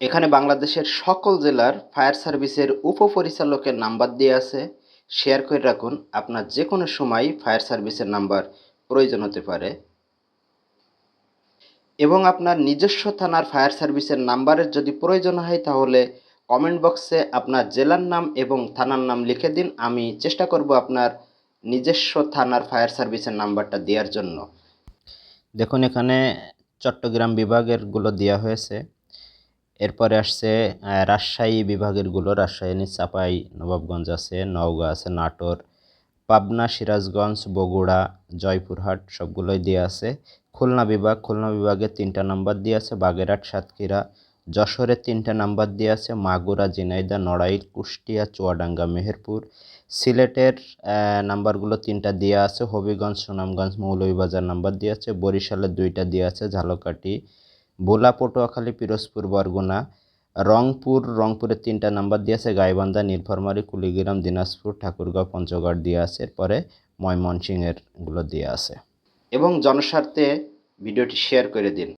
এখানে বাংলাদেশের সকল জেলার ফায়ার সার্ভিসের উপপরিচালকের নাম্বার দিয়ে আছে। শেয়ার করে রাখুন, আপনার যে কোনো সময় ফায়ার সার্ভিসের নাম্বার প্রয়োজন হতে পারে। এবং আপনার নিজস্ব থানার ফায়ার সার্ভিসের নাম্বারের যদি প্রয়োজন হয়, তাহলে কমেন্ট বক্সে আপনার জেলার নাম এবং থানার নাম লিখে দিন। আমি চেষ্টা করব আপনার নিজস্ব থানার ফায়ার সার্ভিসের নাম্বারটা দেওয়ার জন্য। দেখুন, এখানে চট্টগ্রাম বিভাগেরগুলো দেওয়া হয়েছে। এরপরে আসছে রাজশাহী বিভাগেরগুলো রাজশাহী চাপাই নবাবগঞ্জ আছে, নওগাঁ আছে, নাটোর, পাবনা, সিরাজগঞ্জ, বগুড়া, জয়পুরহাট সবগুলোই দেওয়া আছে। খুলনা বিভাগ, খুলনা বিভাগে তিনটা নাম্বার দিয়ে আছে, বাগেরহাট, সাতক্ষীরা যশোরের তিনটা নাম্বার দিয়ে আছে, মাগুরা জিনাইদা নড়াইল, কুষ্টিয়া, চুয়াডাঙ্গা, মেহেরপুর। সিলেটের নাম্বারগুলো তিনটা দেওয়া আছে, হবিগঞ্জ, সুনামগঞ্জ, মৌলভীবাজার নাম্বার দিয়ে আছে বরিশালের দুইটা দেওয়া আছে, ঝালকাঠি ভোলা, পটুয়াখালী, পিরোজপুর, বরগুনা, রংপুর রংপুরের তিনটা নাম্বার দিয়ে আছে গাইবান্ধা নির্ভরমারি কুলিগ্রাম, দিনাজপুর, ঠাকুরগাঁও, পঞ্চগড় দিয়ে আছে, এরপরে ময়মনসিংহেরগুলো দিয়ে আছে। এবং জনস্বার্থে ভিডিওটি শেয়ার করে দিন।